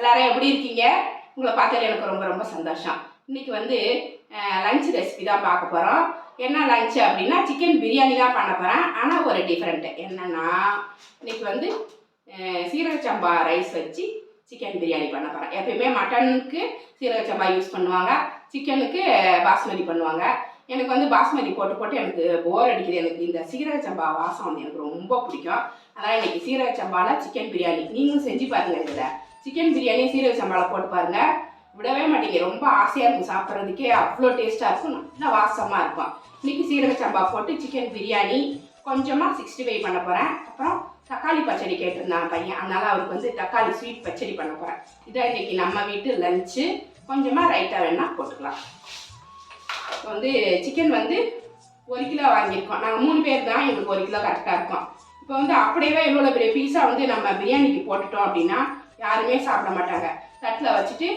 எல்லாரும் எப்படி இருக்கீங்க? உங்களை பார்த்தது எனக்கு ரொம்ப ரொம்ப சந்தோஷம். இன்றைக்கி வந்து லஞ்ச் ரெசிபி தான் பார்க்க போகிறோம் என்ன லஞ்ச் அப்படின்னா சிக்கன் பிரியாணி தான் பண்ண போகிறேன் ஆனால் ஒரு டிஃப்ரெண்ட்டு என்னன்னா இன்றைக்கி வந்து சீரக சம்பா ரைஸ் வச்சு சிக்கன் பிரியாணி பண்ண போகிறேன் எப்பயுமே மட்டனுக்கு சீரக சம்பா யூஸ் பண்ணுவாங்க சிக்கனுக்கு பாஸ்மதி பண்ணுவாங்க. எனக்கு வந்து பாஸ்மதி போட்டு போட்டு எனக்கு போர் அடிக்குது. எனக்கு இந்த சீரக சம்பா வாசம் வந்து எனக்கு ரொம்ப பிடிக்கும். அதனால் இன்றைக்கி சீரக சம்பாவில் சிக்கன் பிரியாணி நீங்களும் செஞ்சு பாருங்கள் இதில். சிக்கன் பிரியாணி சீரக சம்பாவில் போட்டு பாருங்க. விடவே மாட்டீங்க. ரொம்ப ஆசையாக இருக்கும் சாப்பிட்றதுக்கே. அவ்வளோ டேஸ்ட்டாக இருக்கும். நல்லா வாசமாக இருக்கும். இன்னைக்கு சீரக சம்பா போட்டு சிக்கன் பிரியாணி கொஞ்சமாக சிக்ஸ்டி ஃபைவ் பண்ண போகிறேன் அப்புறம் தக்காளி பச்சடி கேட்டிருந்தான் பையன். அதனால அவருக்கு வந்து தக்காளி ஸ்வீட் பச்சடி பண்ண போகிறேன் இதான் இன்னைக்கு நம்ம வீட்டு லஞ்சு கொஞ்சமாக ரைட்டாக வேணால் போட்டுக்கலாம். இப்போ வந்து சிக்கன் வந்து ஒரு கிலோ வாங்கியிருக்கோம். நாங்கள் மூணு பேர் தான் எங்களுக்கு ஒரு கிலோ கரெக்டாக இருக்கும். இப்போ வந்து அப்படியே இவ்வளோ பெரிய பீஸா வந்து நம்ம பிரியாணிக்கு போட்டுட்டோம் அப்படின்னா யாருமே சாப்பிட மாட்டாங்க. தட்டில் வச்சுட்டு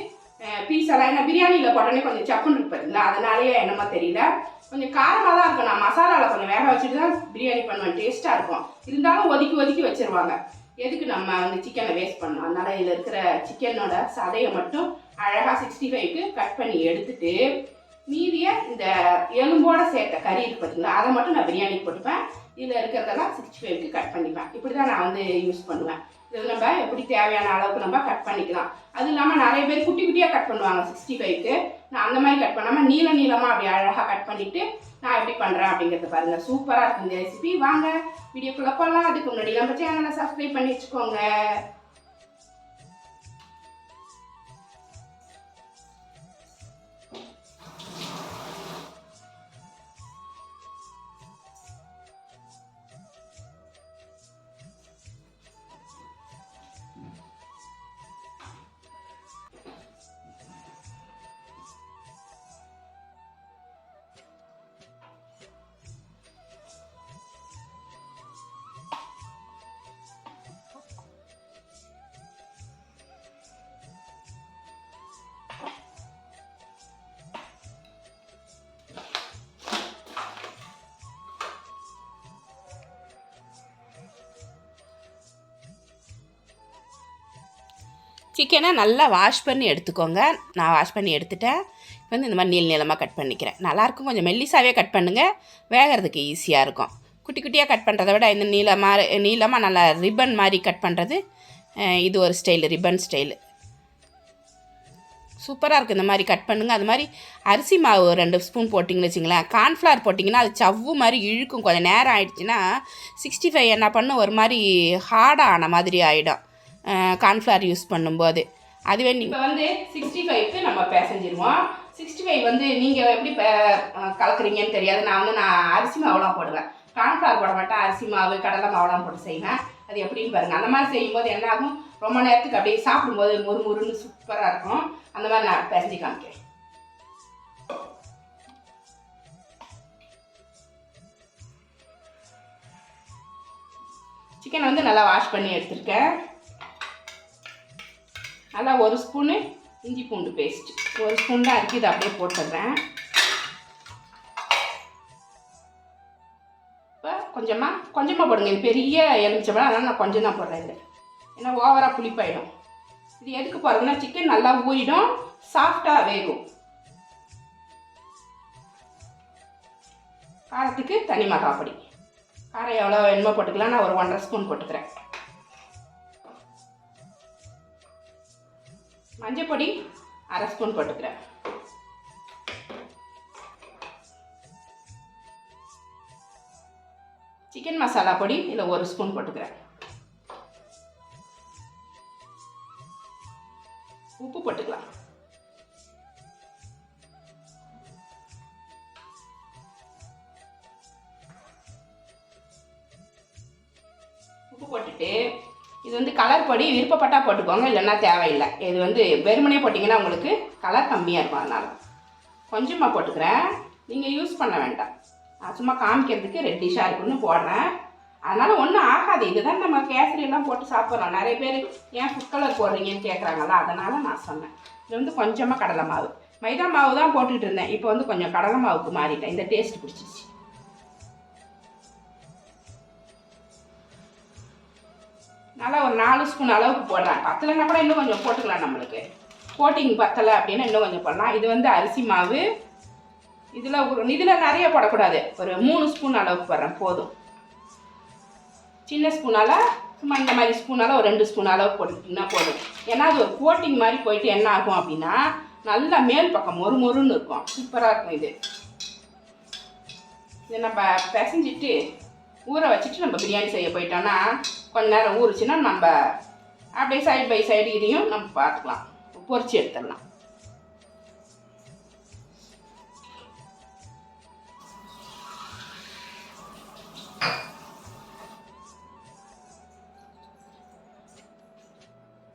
பீஸெல்லாம் ஏன்னா பிரியாணியில் போட்டோன்னே கொஞ்சம் சப்புன்னு இருப்பதுங்களா அதனாலேயே என்னமோ தெரியல. கொஞ்சம் காரமாக தான் இருக்கும் நான் மசாலாவில் கொஞ்சம் வேக வச்சுட்டு தான் பிரியாணி பண்ணுவேன். டேஸ்ட்டாக இருக்கும். இருந்தாலும் ஒதுக்கி ஒதுக்கி வச்சிருவாங்க. எதுக்கு நம்ம வந்து சிக்கனை வேஸ்ட் பண்ணணும்? அதனால் இதில் இருக்கிற சிக்கனோட சதையை மட்டும் அழகாக சிக்ஸ்டி ஃபைவ்க்கு கட் பண்ணி எடுத்துட்டு மீதியை இந்த எலும்போட சேர்த்த கறி இருக்கு பார்த்தீங்களா அதை மட்டும் நான் பிரியாணிக்கு போட்டுப்பேன். இதில் இருக்கிறதெல்லாம் சிக்ஸ்டி ஃபைவ்க்கு கட் பண்ணிப்பேன். இப்படி தான் நான் வந்து யூஸ் பண்ணுவேன். இது நம்ம எப்படி தேவையான அளவுக்கு நம்ம கட் பண்ணிக்கலாம். அது இல்லாமல் நிறைய பேர் குட்டி குட்டியாக கட் பண்ணுவாங்க சிக்ஸ்டி ஃபைவ்க்கு நான் அந்த மாதிரி கட் பண்ணாமல் நீள நீளமாக அப்படி அழகாக கட் பண்ணிவிட்டு நான் எப்படி பண்ணுறேன் அப்படிங்கிறத பாருங்கள் சூப்பராக இருக்கும் இந்த ரெசிபி வாங்க வீடியோக்குள்ளே போகலாம் அதுக்கு முன்னாடி நம்ம சேனலை சப்ஸ்கிரைப் பண்ணி வச்சுக்கோங்க. சிக்கனை நல்லா வாஷ் பண்ணி எடுத்துக்கோங்க. நான் வாஷ் பண்ணி எடுத்துட்டேன். இப்போ வந்து இந்த மாதிரி நீள் நீளமாக கட் பண்ணிக்கிறேன். நல்லாயிருக்கும் கொஞ்சம் மெல்லிசாவே கட் பண்ணுங்கள் வேகிறதுக்கு ஈஸியாக இருக்கும். குட்டி குட்டியாக கட் பண்ணுறத விட இந்த நீளமாக நீளமாக நல்லா ரிப்பன் மாதிரி கட் பண்ணுறது இது ஒரு ஸ்டைலு ரிப்பன் ஸ்டைலு சூப்பராக இருக்குது இந்த மாதிரி கட் பண்ணுங்கள் அது மாதிரி அரிசி மாவு ரெண்டு ஸ்பூன் போட்டிங்கன்னு வச்சிங்களேன். கார்ன்ஃப்ளவர் போட்டிங்கன்னா அது சவ்வு மாதிரி இழுக்கும். கொஞ்சம் நேரம் ஆயிடுச்சுன்னா சிக்ஸ்டி ஃபைவ் என்ன பண்ணும்? ஒரு மாதிரி ஹார்டாக ஆன மாதிரி ஆகிடும் கார்ன்ஃப்ளவர் யூஸ் பண்ணும்போது. அதுவே இப்போ வந்து சிக்ஸ்டி ஃபைவ்க்கு நம்ம பேசஞ்சிருவோம். சிக்ஸ்டி ஃபைவ் வந்து நீங்கள் எப்படி கலக்குறீங்கன்னு தெரியாது. நான் வந்து நான் அரிசி மாவுலாம் போடுவேன். கார்ன்ஃப்ளவர் போட மாட்டேன். அரிசி மாவு கடலை மாவுலாம் போட்டு செய்வேன். அது எப்படின்னு பாருங்கள் அந்த மாதிரி செய்யும்போது என்ன ஆகும் ரொம்ப நேரத்துக்கு அப்படியே சாப்பிடும்போது மொறு மொறுன்னு சூப்பராக இருக்கும். அந்த மாதிரி நான் பேசஞ்சு காமிக்கிறேன். சிக்கன் வந்து நல்லா வாஷ் பண்ணி எடுத்திருக்கேன். நல்லா ஒரு ஸ்பூனு இஞ்சி பூண்டு பேஸ்ட் ஒரு ஸ்பூன் தான் இருக்குது இதை அப்படியே போட்டுடுறேன். இப்போ கொஞ்சமாக கொஞ்சமாக போடுங்க. இது பெரிய எலுமிச்சம்பழம் அதனால் நான் கொஞ்சம் தான் போடுறேன் இது. ஏன்னா ஓவராக புளிப்பாயிடும். இது எதுக்கு போகிறதுனா சிக்கன் நல்லா ஊறிடும் சாஃப்டாக வேகும். காரத்துக்கு தனி மிளகாப்பொடி காரம் எவ்வளோ வேணுமோ போட்டுக்கலாம். நான் ஒரு ஒன்றரை ஸ்பூன் போட்டுக்கிறேன். மஞ்சள் பொடி அரை ஸ்பூன் போட்டுக்கிறேன். சிக்கன் மசாலா பொடி இதில் ஒரு ஸ்பூன் போட்டுக்கிறேன். உப்பு போட்டுக்கலாம். உப்பு போட்டுட்டு இது வந்து கலர் பொடி விருப்பப்பட்டா போட்டுக்கோங்க இல்லைன்னா தேவையில்லை. இது வந்து வெறுமனே போட்டிங்கன்னா உங்களுக்கு கலர் கம்மியாக இருக்கும் அதனால். கொஞ்சமாக போட்டுக்கிறேன். நீங்கள் யூஸ் பண்ண வேண்டாம். நான் சும்மா காமிக்கிறதுக்கு ரெட்டிஷாக இருக்குன்னு போடுறேன். அதனால் ஒன்றும் ஆகாது. இதுதான் நம்ம கேசரியெல்லாம் போட்டு சாப்பிட்றோம். நிறைய பேர் ஏன் ஃபுட் கலர் போடுறீங்கன்னு கேட்குறாங்கல்ல அதனால் நான் சொன்னேன். இது வந்து கொஞ்சமாக கடலை மாவு. மைதா மாவு தான் போட்டுக்கிட்டு இருந்தேன். இப்போ வந்து கொஞ்சம் கடலை மாவுக்கு மாறிட்டேன். இந்த டேஸ்ட் பிடிச்சிச்சு நல்லா ஒரு நாலு ஸ்பூன் அளவுக்கு போடுறேன் பத்தலைன்னா கூட இன்னும் கொஞ்சம் போட்டுக்கலாம் நம்மளுக்கு. கோட்டிங் பத்தலை அப்படின்னா இன்னும் கொஞ்சம் போடலாம். இது வந்து அரிசி மாவு. இதில் ஒரு இதில் நிறைய போடக்கூடாது. ஒரு மூணு ஸ்பூன் அளவுக்கு போடுறேன். போதும். சின்ன ஸ்பூனால் சும்மா இந்த மாதிரி ஸ்பூனால் ஒரு ரெண்டு ஸ்பூன் அளவுக்கு போட்டுக்கிட்டிங்கன்னா போதும். ஏன்னா அது ஒரு கோட்டிங் மாதிரி போயிட்டு என்ன ஆகும் அப்படின்னா நல்லா மேல் பக்கம் மொறு மொறுன்னு இருக்கும். சூப்பராக இருக்கும் இது. இதை நம்ம பிசைஞ்சிட்டு ஊற வச்சுட்டு நம்ம பிரியாணி செய்ய போயிட்டோன்னா கொஞ்ச நேரம் ஊறுச்சுன்னா நம்ம அப்படியே சைடு பை சைடு இதையும் நம்ம பார்த்துக்கலாம். பொறிச்சு எடுத்துடலாம்.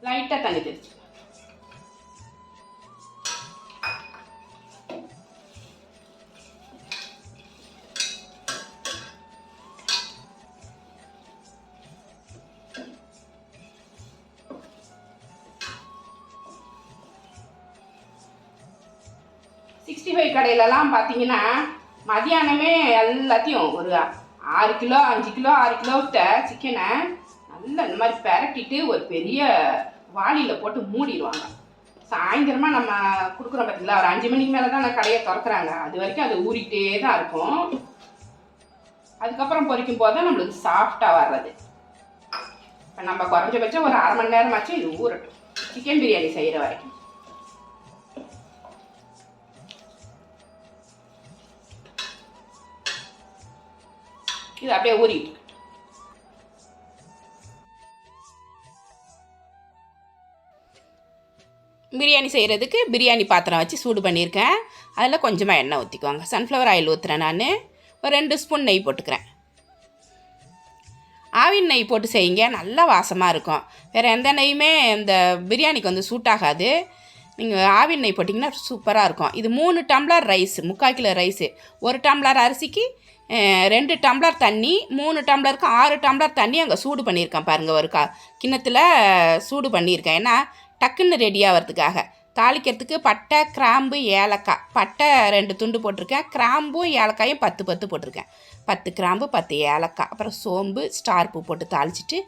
லைட்டாக தண்ணி தெரிச்சு சிக்ஸ்டி ஃபைவ் கடையிலலாம் பார்த்தீங்கன்னா மதியானமே எல்லாத்தையும் ஒரு ஆறு கிலோ அஞ்சு கிலோ ஆறு கிலோ சிக்கனை நல்லா இந்த மாதிரி பெரட்டிட்டு ஒரு பெரிய வாளியில் போட்டு மூடிடுவாங்க. சாயந்தரமாக நம்ம கொடுக்குறோம் பார்த்தீங்களா ஒரு அஞ்சு மணிக்கு மேலே தான் அந்த கடையை திறக்கிறாங்க. அது வரைக்கும் அது ஊறிக்கிட்டே தான் இருக்கும். அதுக்கப்புறம் பொறிக்கும் போது தான் நம்மளுக்கு சாஃப்டாக வர்றது. இப்போ நம்ம குறைஞ்சபட்சம் ஒரு அரை மணி நேரமாச்சும் இது ஊறட்டும். சிக்கன் பிரியாணி செய்கிற வரைக்கும். இது அப்படியே ஊறிட்டு பிரியாணி செய்கிறதுக்கு பிரியாணி பாத்திரம் வச்சு சூடு பண்ணியிருக்கேன். அதில் கொஞ்சமாக எண்ணெய் ஊற்றிக்குவாங்க சன்ஃப்ளவர் ஆயில் ஊற்றுறேன் நான். ஒரு ரெண்டு ஸ்பூன் நெய் போட்டுக்கிறேன். ஆவின் நெய் போட்டு செய்யுங்க. நல்லா வாசமாக இருக்கும். வேறு எந்த நெய்யுமே இந்த பிரியாணிக்கு வந்து சூட் ஆகாது நீங்கள் ஆவின் நெய் போட்டிங்கன்னா சூப்பராக இருக்கும். இது மூணு டம்ளர் ரைஸ் முக்கால் கிலோ ரைஸு. ஒரு டம்ளர் அரிசிக்கு ரெண்டு டம்ளர் தண்ணி மூணு டம்ளருக்கு ஆறு டம்ளர் தண்ணி அங்கே சூடு பண்ணியிருக்கேன் பாருங்கள் ஒரு கா கிண்ணத்தில் சூடு பண்ணியிருக்கேன். ஏன்னா டக்குன்னு ரெடி ஆகிறதுக்காக தாளிக்கிறதுக்கு பட்டை கிராம்பு ஏலக்காய். பட்டை ரெண்டு துண்டு போட்டிருக்கேன். கிராம்பும் ஏலக்காயும் பத்து பத்து போட்டிருக்கேன். பத்து கிராம்பு பத்து ஏலக்காய். அப்புறம் சோம்பு ஸ்டார்ப்பு போட்டு தாளிச்சிட்டு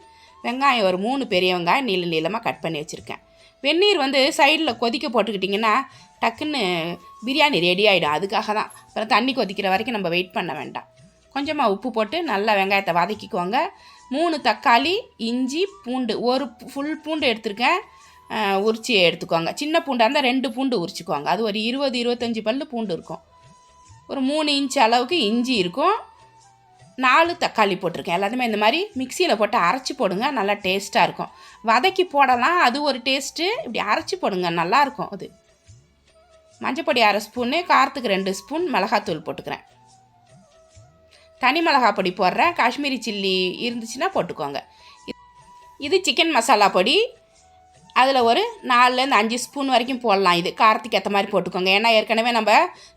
வெங்காயம் ஒரு மூணு பெரிய வெங்காயம் நீள நீளமாக கட் பண்ணி வச்சுருக்கேன். வெந்நீர் வந்து சைடில் கொதிக்க போட்டுக்கிட்டிங்கன்னா டக்குன்னு பிரியாணி ரெடி ஆகிடும் அதுக்காக தான் அப்புறம் தண்ணி கொதிக்கிற வரைக்கும் நம்ம வெயிட் பண்ண வேண்டாம். கொஞ்சமாக உப்பு போட்டு நல்லா வெங்காயத்தை வதக்கிக்குவாங்க மூணு தக்காளி இஞ்சி பூண்டு. ஒரு ஃபுல் பூண்டு எடுத்திருக்கேன். உரிச்சி எடுத்துக்குவாங்க சின்ன பூண்டாக இருந்தால் ரெண்டு பூண்டு உரிச்சிக்குவாங்க அது ஒரு இருபது இருபத்தஞ்சி பல்லு பூண்டு இருக்கும். ஒரு மூணு இன்ச் அளவுக்கு இஞ்சி இருக்கும். நாலு தக்காளி போட்டிருக்கேன். எல்லாத்தையுமே இந்த மாதிரி மிக்சியில் போட்டு அரைச்சி போடுங்க. நல்லா டேஸ்ட்டாக இருக்கும். வதக்கி போடலாம். அது ஒரு டேஸ்ட்டு. இப்படி அரைச்சி போடுங்க. நல்லாயிருக்கும் அது. மஞ்சப்பொடி அரை ஸ்பூனு காரத்துக்கு ரெண்டு ஸ்பூன் மிளகாத்தூள் போட்டுக்கிறேன். தனி மிளகா பொடி போடுறேன். காஷ்மீரி சில்லி இருந்துச்சுன்னா போட்டுக்கோங்க. இது சிக்கன் மசாலா பொடி. அதில் ஒரு நாலுலேருந்து அஞ்சு ஸ்பூன் வரைக்கும் போடலாம். இது காரத்துக்கு ஏற்ற மாதிரி போட்டுக்கோங்க. ஏன்னா ஏற்கனவே நம்ம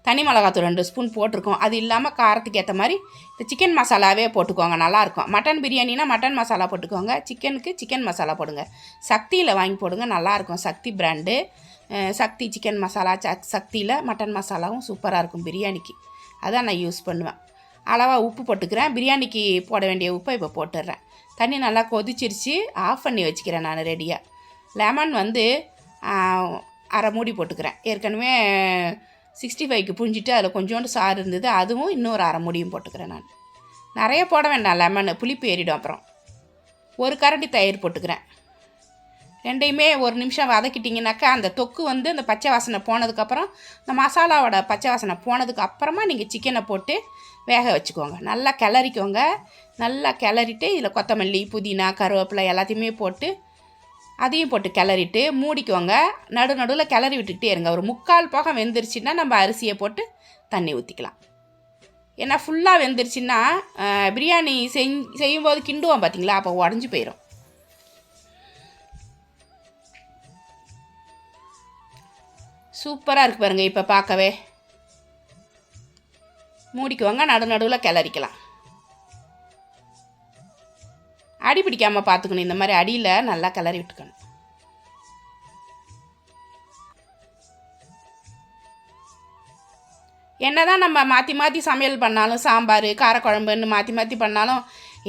தனி மிளகாத்தூள் ரெண்டு ஸ்பூன் போட்டிருக்கோம். அது இல்லாமல் காரத்துக்கு ஏற்ற மாதிரி இந்த சிக்கன் மசாலாவே போட்டுக்கோங்க. நல்லாயிருக்கும் மட்டன் பிரியாணினா மட்டன் மசாலா போட்டுக்கோங்க. சிக்கனுக்கு சிக்கன் மசாலா போடுங்க. சக்தியில் வாங்கி போடுங்க. நல்லாயிருக்கும் சக்தி பிராண்டு சக்தி சிக்கன் மசாலா சக் சக்தியில் மட்டன் மசாலாவும் சூப்பராக இருக்கும் பிரியாணிக்கு. அதான் நான் யூஸ் பண்ணுவேன். அளவாக உப்பு போட்டுக்கிறேன். பிரியாணிக்கு போட வேண்டிய உப்பை இப்போ போட்டுடுறேன். தண்ணி நல்லா கொதிச்சிருச்சு. ஆஃப் பண்ணி வச்சுக்கிறேன் நான் ரெடியாக லெமன் வந்து அரை மூடி போட்டுக்கிறேன். ஏற்கனவே சிக்ஸ்டி ஃபைவ்க்கு புழிஞ்சிட்டு அதில் கொஞ்சோண்டு சாறு இருந்தது அதுவும் இன்னொரு அரை மூடியும் போட்டுக்கிறேன் நான். நிறைய போட வேண்டாம் லெமன் புளிப்பு ஏறிடும் அப்புறம். ஒரு கரண்டி தயிர் போட்டுக்கிறேன். ரெண்டையுமே ஒரு நிமிஷம் வதக்கிட்டிங்கனாக்கா அந்த தொக்கு வந்து அந்த பச்சை வாசனை போனதுக்கப்புறம் இந்த மசாலாவோட பச்சை வாசனை போனதுக்கு அப்புறமா நீங்கள் சிக்கனை போட்டு வேக வச்சுக்கோங்க. நல்லா கிளறிக்கோங்க. நல்லா கிளறிட்டு இதில் கொத்தமல்லி புதினா கருவேப்பிலை எல்லாத்தையுமே போட்டு அதையும் போட்டு கிளறிட்டு மூடிக்குவாங்க நடு நடுவில் கிளறி விட்டுக்கிட்டே இருங்க. ஒரு முக்கால் பாகம் வெந்துருச்சுன்னா நம்ம அரிசியை போட்டு தண்ணி ஊற்றிக்கலாம் ஏன்னா ஃபுல்லாக வெந்துருச்சுன்னா பிரியாணி செஞ் செய்யும்போது கிண்டுவோம் பார்த்தீங்களா அப்போ உடஞ்சி போயிடும் சூப்பராக இருக்கு பாருங்க இப்போ பார்க்கவே. மூடிக்குவாங்க நடு நடுவில் கிளறிக்கலாம். அடி பிடிக்காமல் பார்த்துக்கணும் இந்த மாதிரி அடியில் நல்லா கிளறி விட்டுக்கணும். என்ன தான் நம்ம மாற்றி மாற்றி சமையல் பண்ணாலும் சாம்பார் காரக்குழம்புன்னு மாற்றி மாற்றி பண்ணாலும்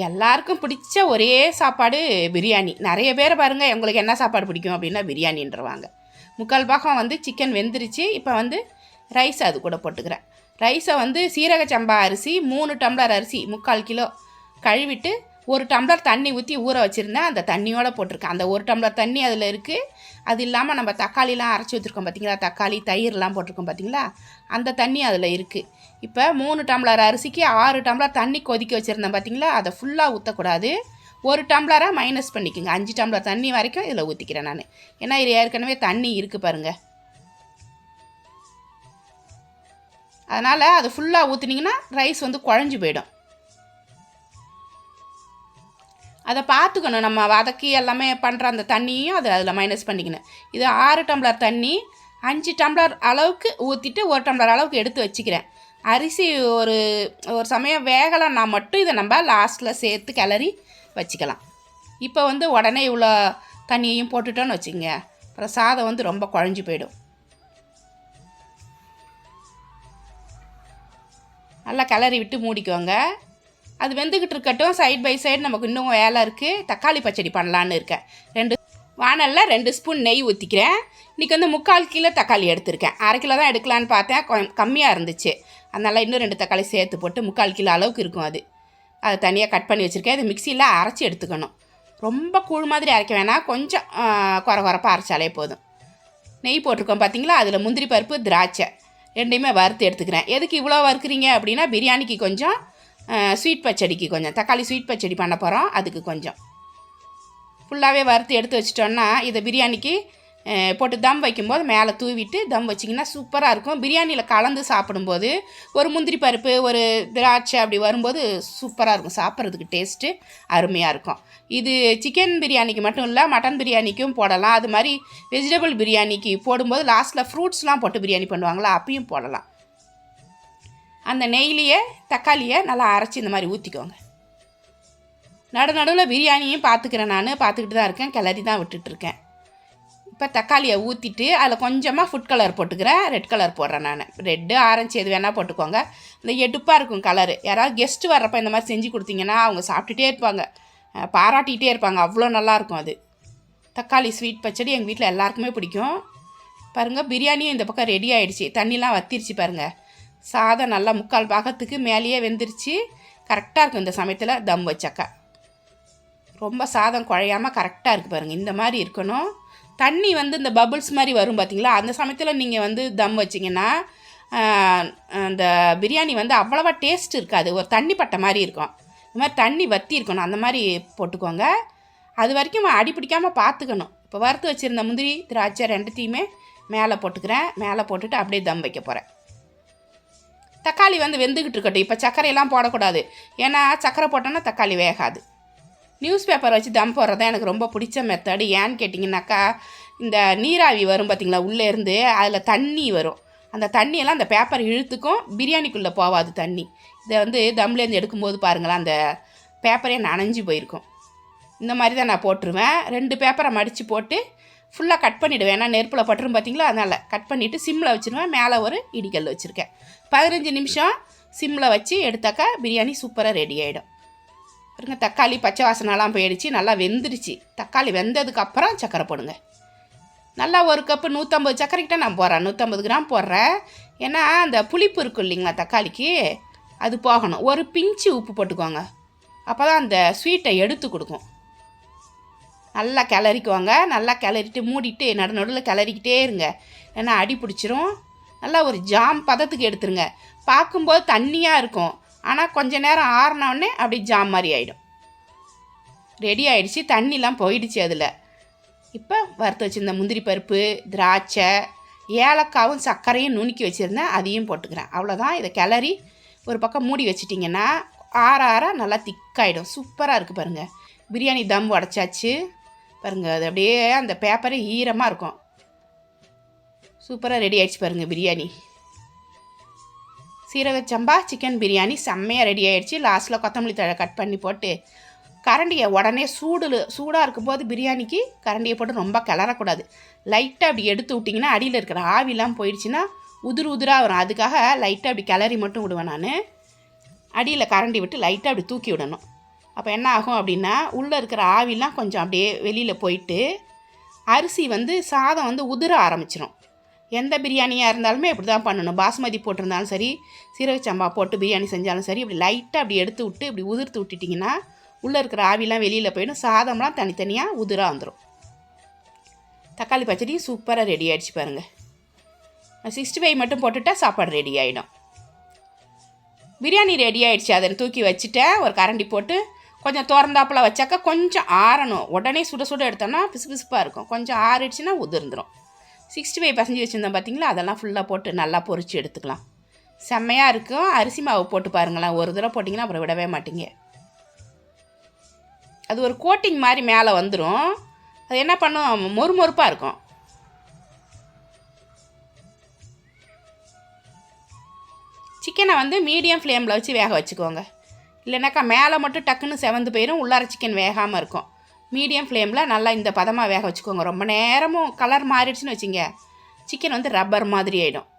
எல்லாருக்கும் பிடிச்ச ஒரே சாப்பாடு பிரியாணி. நிறைய பேர் பாருங்கள் உங்களுக்கு என்ன சாப்பாடு பிடிக்கும்? அப்படின்னா பிரியாணின்றவாங்க. முக்கால் பாகம் வந்து சிக்கன் வெந்துருச்சு. இப்போ வந்து ரைஸ் அது கூட போட்டுக்கிறேன். ரைஸை வந்து சீரக சம்பா அரிசி மூணு டம்ளர் அரிசி முக்கால் கிலோ கழுவிட்டு ஒரு டம்ளர் தண்ணி ஊற்றி ஊற வச்சுருந்தேன் அந்த தண்ணியோடு போட்டிருக்கேன் அந்த ஒரு டம்ளர் தண்ணி அதில் இருக்குது அது இல்லாமல் நம்ம தக்காளிலாம் அரைச்சி வச்சுருக்கோம் பார்த்தீங்களா தக்காளி தயிர்லாம் போட்டிருக்கோம் பார்த்தீங்களா அந்த தண்ணி அதில் இருக்குது இப்போ மூணு டம்ளர் அரிசிக்கு ஆறு டம்ளர் தண்ணி கொதிக்க வச்சுருந்தேன் பார்த்தீங்களா அதை ஃபுல்லாக ஊற்றக்கூடாது ஒரு டம்ளராக மைனஸ் பண்ணிக்கோங்க. அஞ்சு டம்ளர் தண்ணி வரைக்கும் இதில் ஊற்றிக்கிறேன் நான். ஏன்னா இது ஏற்கனவே தண்ணி இருக்குது பாருங்கள் அதனால் அது ஃபுல்லாக ஊற்றுனீங்கன்னா ரைஸ் வந்து குழஞ்சி போயிடும். அதை பார்த்துக்கணும். நம்ம வதக்கி எல்லாமே பண்ணுற அந்த தண்ணியும் அதை அதில் மைனஸ் பண்ணிக்கணும். இது ஆறு டம்ளர் தண்ணி அஞ்சு டம்ளர் அளவுக்கு ஊற்றிட்டு ஒரு டம்ளர் அளவுக்கு எடுத்து வச்சுக்கிறேன். அரிசி ஒரு ஒரு சமயம் வேகலைன்னா மட்டும் இதை நம்ம லாஸ்ட்டில் சேர்த்து கிளறி வச்சுக்கலாம். இப்போ வந்து உடனே இவ்வளோ தண்ணியையும் போட்டுட்டோன்னு வச்சுக்கோங்க. அப்புறம் சாதம் வந்து ரொம்ப குழஞ்சி போயிடும். நல்லா கிளறி விட்டு மூடிக்கோங்க. அது வெந்துக்கிட்டு இருக்கட்டும் சைட் பை சைடு நமக்கு இன்னும் வேலை இருக்குது தக்காளி பச்சடி பண்ணலான்னு இருக்கேன். ரெண்டு வானலில் ரெண்டு ஸ்பூன் நெய் ஊற்றிக்கிறேன் இன்றைக்கி வந்து முக்கால் கிலோ தக்காளி எடுத்திருக்கேன். அரை கிலோ தான் எடுக்கலான்னு பார்த்தேன். கொ- கம்மியாக இருந்துச்சு. அதனால் இன்னும் ரெண்டு தக்காளி சேர்த்து போட்டு முக்கால் கிலோ அளவுக்கு இருக்கும் அது. அதை தனியாக கட் பண்ணி வச்சுருக்கேன். இது மிக்சியில் அரைச்சி எடுத்துக்கணும். ரொம்ப கூழ் மாதிரி அரைக்க வேணாம். கொஞ்சம் ஆ, குறை குறைப்பாக அரைச்சாலே போதும். நெய் போட்டிருக்கோம் பார்த்தீங்களா அதில் முந்திரி பருப்பு திராட்சை. ரெண்டையுமே வறுத்து எடுத்துக்கிறேன். எதுக்கு இவ்வளோ வறுக்கிறீங்க அப்படின்னா பிரியாணிக்கு கொஞ்சம் ஸ்வீட் பச்சடிக்கு கொஞ்சம். தக்காளி ஸ்வீட் பச்சடி பண்ண போகிறோம் அதுக்கு கொஞ்சம். ஃபுல்லாகவே வறுத்து எடுத்து வச்சிட்டோன்னா இதை பிரியாணிக்கு போட்டு தம் வைக்கும்போது மேலே தூவிட்டு தம் வச்சிங்கன்னா சூப்பராக இருக்கும். பிரியாணியில் கலந்து சாப்பிடும்போது ஒரு முந்திரி பருப்பு ஒரு திராட்சை அப்படி வரும்போது சூப்பராக இருக்கும். சாப்பிட்றதுக்கு டேஸ்ட்டு அருமையாக இருக்கும். இது சிக்கன் பிரியாணிக்கு மட்டும் இல்லை மட்டன் பிரியாணிக்கும் போடலாம். அது மாதிரி வெஜிடபிள் பிரியாணிக்கு போடும்போது லாஸ்ட்டில் ஃப்ரூட்ஸ்லாம் போட்டு பிரியாணி பண்ணுவாங்களா அப்பயும் போடலாம். அந்த நெய்லியே தக்காளியை நல்லா அரைச்சி இந்த மாதிரி ஊற்றிக்கோங்க நடு நடுவில் பிரியாணியும் பார்த்துக்கிறேன் நான். பார்த்துக்கிட்டு தான் இருக்கேன். கிளறி தான் விட்டுட்ருக்கேன் இப்போ தக்காளியை ஊற்றிட்டு அதில் கொஞ்சமாக ஃபுட் கலர் போட்டுக்கிறேன். ரெட் கலர் போடுறேன் நான். ரெட்டு ஆரஞ்சு எது வேணால் போட்டுக்கோங்க. இந்த எடுப்பாக இருக்கும் கலரு யாராவது கெஸ்ட்டு வர்றப்ப இந்த மாதிரி செஞ்சு கொடுத்தீங்கன்னா அவங்க சாப்பிட்டுட்டே இருப்பாங்க. பாராட்டிகிட்டே இருப்பாங்க. அவ்வளோ நல்லாயிருக்கும் அது. தக்காளி ஸ்வீட் பச்சடி எங்கள் வீட்டில் எல்லாருக்குமே பிடிக்கும். பாருங்கள் பிரியாணியும் இந்த பக்கம் ரெடி ஆகிடுச்சி தண்ணிலாம் வத்திருச்சு பாருங்கள் சாதம் நல்லா முக்கால் பாகத்துக்கு மேலேயே வெந்துருச்சு. கரெக்டாக இருக்கும் இந்த சமயத்தில் தம் வச்சாக்கா. ரொம்ப சாதம் குழையாமல் கரெக்டாக இருக்குது பாருங்கள் இந்த மாதிரி இருக்கணும். தண்ணி வந்து இந்த பபுள்ஸ் மாதிரி வரும் பார்த்தீங்களா அந்த சமயத்தில் நீங்கள் வந்து தம் வச்சிங்கன்னா அந்த பிரியாணி வந்து அவ்வளோவா டேஸ்ட் இருக்காது. ஒரு தண்ணி பட்ட மாதிரி இருக்கும். இந்த மாதிரி தண்ணி வத்தி இருக்கணும். அந்த மாதிரி போட்டுக்கோங்க. அது வரைக்கும் அடி பிடிக்காமல் பார்த்துக்கணும் இப்போ வறுத்து வச்சுருந்த முந்திரி திராட்சை ரெண்டுத்தையுமே மேலே போட்டுக்கிறேன். மேலே போட்டுட்டு அப்படியே தம் வைக்க போகிறேன் தக்காளி வந்து வெந்துக்கிட்டு இருக்கட்டும். இப்போ சர்க்கரையெல்லாம் போடக்கூடாது. ஏன்னா சர்க்கரை போட்டோன்னா தக்காளி வேகாது. நியூஸ் பேப்பர் வச்சு தம் போடுறது தான் எனக்கு ரொம்ப பிடிச்ச மெத்தடு ஏன்னு கேட்டிங்கனாக்கா இந்த நீராவி வரும் பார்த்தீங்களா உள்ளேருந்து அதில் தண்ணி வரும். அந்த தண்ணியெல்லாம் அந்த பேப்பர் இழுத்துக்கும் பிரியாணிக்குள்ளே போகாது தண்ணி. இதை வந்து தம்லேருந்து எடுக்கும்போது பாருங்களேன் அந்த பேப்பரே நனைஞ்சு போயிருக்கும். இந்த மாதிரி தான் நான் போட்டுருவேன். ரெண்டு பேப்பரை மடித்து போட்டு ஃபுல்லாக கட் பண்ணிவிடுவேன் ஏன்னா நெருப்பில் பட்டுரும் பார்த்தீங்களா அதனால் கட் பண்ணிவிட்டு சிம்மில் வச்சுருவேன். மேலே ஒரு இடிக்கல் வச்சுருக்கேன். பதினஞ்சு நிமிஷம் சிம்மில் வச்சு எடுத்தாக்கா பிரியாணி சூப்பராக ரெடி ஆகிடும் பாருங்க தக்காளி பச்சை வாசனைலாம் போயிடுச்சு. நல்லா வெந்துடுச்சு தக்காளி வெந்ததுக்கப்புறம் சக்கரை போடுங்க. நல்லா ஒரு கப்பு நூற்றம்பது சக்கரைக்கிட்ட நான் போடுறேன். நூற்றம்பது கிராம் போடுறேன். ஏன்னா அந்த புளிப்பு இருக்கும் இல்லைங்களா தக்காளிக்கு? அது போகணும். ஒரு பிஞ்சு உப்பு போட்டுக்கோங்க. அப்போ தான் அந்த ஸ்வீட்டை எடுத்து கொடுக்கும். நல்லா கிளறிக்குவாங்க நல்லா கிளறிட்டு மூடிட்டு நடு நடுவில் கிளறிக்கிட்டே இருங்க. ஏன்னா அடி பிடிச்சிரும். நல்லா ஒரு ஜாம் பதத்துக்கு எடுத்துருங்க. பார்க்கும்போது தண்ணியாக இருக்கும். ஆனால் கொஞ்ச நேரம் ஆறினோடனே அப்படி ஜாம் மாதிரி ஆகிடும் ரெடி ஆகிடுச்சு தண்ணிலாம் போயிடுச்சு அதில். இப்போ வறுத்து வச்சுருந்த முந்திரி பருப்பு திராட்சை ஏலக்காவும் சர்க்கரையும் நுணுக்கி வச்சுருந்தேன். அதையும் போட்டுக்கிறேன். அவ்வளோதான் இதை கிளறி ஒரு பக்கம் மூடி வச்சிட்டிங்கன்னா ஆற ஆற நல்லா திக்காயிடும். சூப்பராக இருக்குது பாருங்கள் பிரியாணி தம் உடச்சாச்சு. பாருங்கள் அது அப்படியே அந்த பேப்பரே ஈரமாக இருக்கும். சூப்பராக ரெடி ஆயிடுச்சு பாருங்கள் பிரியாணி. சீரக சம்பா சிக்கன் பிரியாணி செம்மையாக ரெடி ஆயிடுச்சு. லாஸ்ட்டில் கொத்தமல்லி தழை கட் பண்ணி போட்டு கரண்டியை உடனே சூடு சூடாக இருக்கும்போது பிரியாணிக்கு கரண்டியை போட்டு ரொம்ப கிளறக்கூடாது. லைட்டாக அப்படி எடுத்து விட்டிங்கன்னா அடியில் இருக்கிற ஆவிலாம் போயிடுச்சுன்னா உதிர் உதிராக வரும். அதுக்காக லைட்டாக அப்படி கிளறி மட்டும் விடுவேன் நான். அடியில் கரண்டி விட்டு லைட்டாக அப்படி தூக்கி விடணும். அப்போ என்ன ஆகும் அப்படின்னா உள்ளே இருக்கிற ஆவிலாம் கொஞ்சம் அப்படியே வெளியில் போயிட்டு அரிசி வந்து சாதம் வந்து உதிர ஆரம்பிச்சிடும் எந்த பிரியாணியாக இருந்தாலுமே இப்படி தான் பண்ணணும். பாஸ்மதி போட்டிருந்தாலும் சரி சீரக சம்பா போட்டு பிரியாணி செஞ்சாலும் சரி இப்படி லைட்டாக அப்படி எடுத்து விட்டு இப்படி உதிர்த்து விட்டுட்டிங்கன்னா உள்ளே இருக்கிற ஆவிலாம் வெளியில் போயிடும். சாதம்லாம் தனித்தனியாக உதிராக வந்துடும் தக்காளி பச்சடி சூப்பராக ரெடி ஆகிடுச்சு பாருங்கள் சிக்ஸ்டி ஃபைவ் மட்டும் போட்டுட்டா சாப்பாடு ரெடி ஆகிடும் பிரியாணி ரெடி ஆகிடுச்சு அதை தூக்கி வச்சுட்டேன். ஒரு கரண்டி போட்டு கொஞ்சம் திறந்தாப்புல வச்சாக்கா கொஞ்சம் ஆறணும். உடனே சுட சுட எடுத்தோம்னா பிசு பிசுப்பாக இருக்கும். கொஞ்சம் ஆறிடுச்சுன்னா உதிர்ந்துடும் சிக்ஸ்டி ஃபைவ் பர்சன்டேஜ் வச்சுருந்தோம் பார்த்தீங்களா அதெல்லாம் ஃபுல்லாக போட்டு நல்லா பொறிச்சு எடுத்துக்கலாம். செம்மையாக இருக்கும். அரிசி மாவு போட்டு பாருங்களேன். ஒரு தடவை போட்டிங்கன்னா அப்புறம் விடவே மாட்டீங்க. அது ஒரு கோட்டிங் மாதிரி மேலே வந்துடும் அது என்ன பண்ணும்? மொறுமொறுப்பாக இருக்கும். சிக்கனை வந்து மீடியம் ஃப்ளேமில் வச்சு வேக வச்சுக்கோங்க. இல்லைனாக்கா மேலே மட்டும் டக்குன்னு செவந்து போயிடும் உள்ளார சிக்கன் வேகாமல் இருக்கும். மீடியம் ஃப்ளேமில் நல்லா இந்த பதமாக வேக வச்சுக்கோங்க. ரொம்ப நேரமும் கலர் மாறிடுச்சுன்னு வச்சுங்க. சிக்கன் வந்து ரப்பர் மாதிரி ஆகிடும்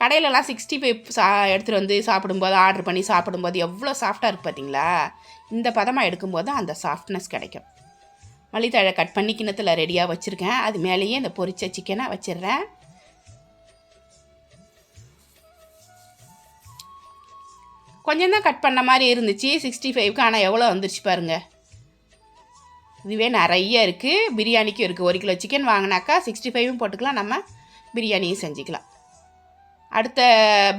கடையிலலாம் சிக்ஸ்டி ஃபைவ் சா எடுத்துகிட்டு வந்து சாப்பிடும்போது ஆர்டர் பண்ணி சாப்பிடும்போது எவ்வளோ சாஃப்டாக இருக்குது பார்த்தீங்களா இந்த பதமாக எடுக்கும்போது அந்த சாஃப்ட்னஸ் கிடைக்கும். மல்லித்தழை கட் பண்ணி கிண்ணத்தில் ரெடியாக வச்சுருக்கேன். அது மேலேயே இந்த பொரித்த சிக்கனை வச்சிடுறேன். கொஞ்சம் தான் கட் பண்ண மாதிரி இருந்துச்சு. சிக்ஸ்டி ஃபைவ்க்கு ஆனால் எவ்வளோ வந்துருச்சு பாருங்கள் இதுவே நிறைய இருக்குது பிரியாணிக்கும் இருக்குது ஒரு கிலோ சிக்கன் வாங்கினாக்கா சிக்ஸ்டி ஃபைவும் போட்டுக்கலாம். நம்ம பிரியாணியும் செஞ்சுக்கலாம். அடுத்த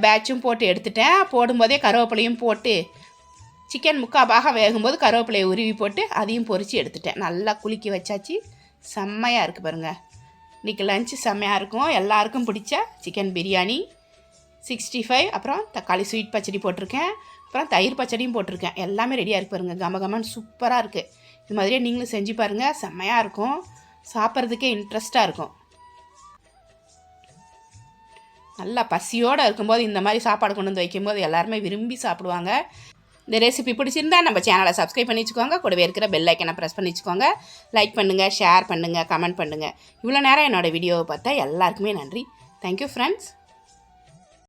பேட்சும் போட்டு எடுத்துட்டேன். போடும்போதே கருவேப்பிலையும் போட்டு சிக்கன் முக்கா வேகும்போது கருவேப்பிலையை உருவி போட்டு அதையும் பொறிச்சு எடுத்துட்டேன். நல்லா குலுக்கி வச்சாச்சு. செம்மையாக இருக்குது பாருங்கள் இன்றைக்கி லஞ்சு செம்மையாக இருக்கும். எல்லாருக்கும் பிடிச்ச சிக்கன் பிரியாணி. சிக்ஸ்டி ஃபைவ் அப்புறம் தக்காளி ஸ்வீட் பச்சடி போட்டிருக்கேன். அப்புறம் தயிர் பச்சடியும் போட்டிருக்கேன். எல்லாமே ரெடியாக இருக்கு பாருங்கள் கம கமன்னு சூப்பராக இருக்குது இது மாதிரியே நீங்களும் செஞ்சு பாருங்கள் செம்மையாக இருக்கும். சாப்பிட்றதுக்கே இன்ட்ரெஸ்ட்டாக இருக்கும். நல்லா பசியோடு இருக்கும்போது இந்த மாதிரி சாப்பாடு கொண்டு வந்து வைக்கும்போது எல்லாருமே விரும்பி சாப்பிடுவாங்க. இந்த ரெசிபி பிடிச்சிருந்தா நம்ம சேனலை சப்ஸ்கிரைப் பண்ணி வச்சுக்கோங்க. கூடவே இருக்கிற பெல் ஐக்கனை ப்ரெஸ் பண்ணி வச்சுக்கோங்க. லைக் பண்ணுங்கள் ஷேர் பண்ணுங்கள் கமெண்ட் பண்ணுங்கள் இவ்வளோ நேரம் என்னோடய வீடியோவை பார்த்தா எல்லாருக்குமே நன்றி. Thank you friends